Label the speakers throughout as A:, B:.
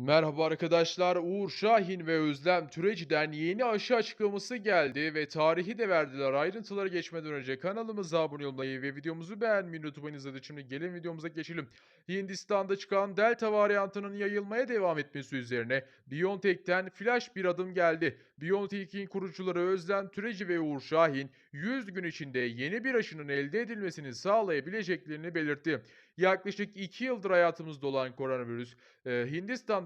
A: Merhaba arkadaşlar. Uğur Şahin ve Özlem Türeci'den yeni aşı açıklaması geldi ve tarihi de verdiler. Ayrıntılara geçmeden önce kanalımıza abone olmayı ve videomuzu beğenmeyi unutmayın. Hadi Şimdi gelin videomuza geçelim. Hindistan'da çıkan Delta varyantının yayılmaya devam etmesi üzerine BioNTech'ten flash bir adım geldi. BioNTech'in kurucuları Özlem Türeci ve Uğur Şahin 100 gün içinde yeni bir aşının elde edilmesini sağlayabileceklerini belirtti. Yaklaşık 2 yıldır hayatımızda olan koronavirüs e,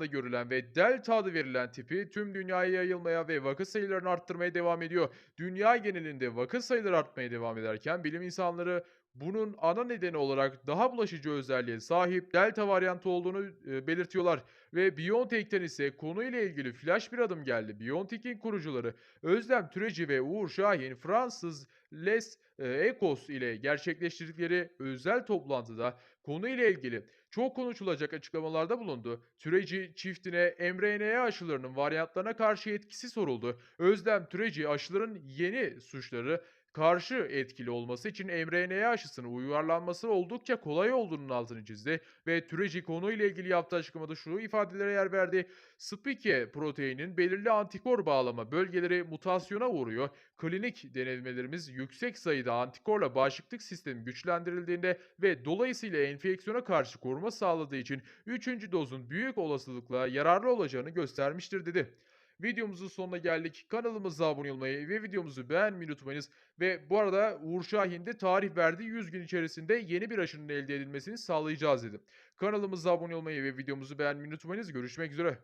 A: Hindistan'da görülen ve Delta adı verilen tipi tüm dünyaya yayılmaya ve vaka sayılarını arttırmaya devam ediyor. Dünya genelinde vaka sayıları artmaya devam ederken bilim insanları bunun ana nedeni olarak daha bulaşıcı özelliğe sahip Delta varyantı olduğunu e, belirtiyorlar. Ve BioNTech'ten ise konuyla ilgili flash bir adım geldi. BioNTech'in kurucuları Özlem Türeci ve Uğur Şahin Fransız Les Ecos ile gerçekleştirdikleri özel toplantıda konuyla ilgili çok konuşulacak açıklamalarda bulundu. Türeci çiftine mRNA aşılarının varyantlarına karşı etkisi soruldu. Özlem Türeci aşıların yeni suçları karşı etkili olması için mRNA aşısının uyarlanması oldukça kolay olduğunun altını çizdi ve Türeci konuyla ilgili yaptığı açıklamada şu ifadelere yer verdi. Spike proteinin belirli antikor bağlama bölgeleri mutasyona uğruyor. Klinik denemelerimiz yüksek sayıda antikorla bağışıklık sistemi güçlendirildiğinde ve dolayısıyla enfeksiyona karşı koruma sağladığı için 3. dozun büyük olasılıkla yararlı olacağını göstermiştir dedi. Videomuzun sonuna geldik. Kanalımıza abone olmayı ve videomuzu beğenmeyi unutmayınız. Ve bu arada Uğur Şahin de tarih verdiği 100 gün içerisinde yeni bir aşının elde edilmesini sağlayacağız dedi. Kanalımıza abone olmayı ve videomuzu beğenmeyi unutmayınız. Görüşmek üzere.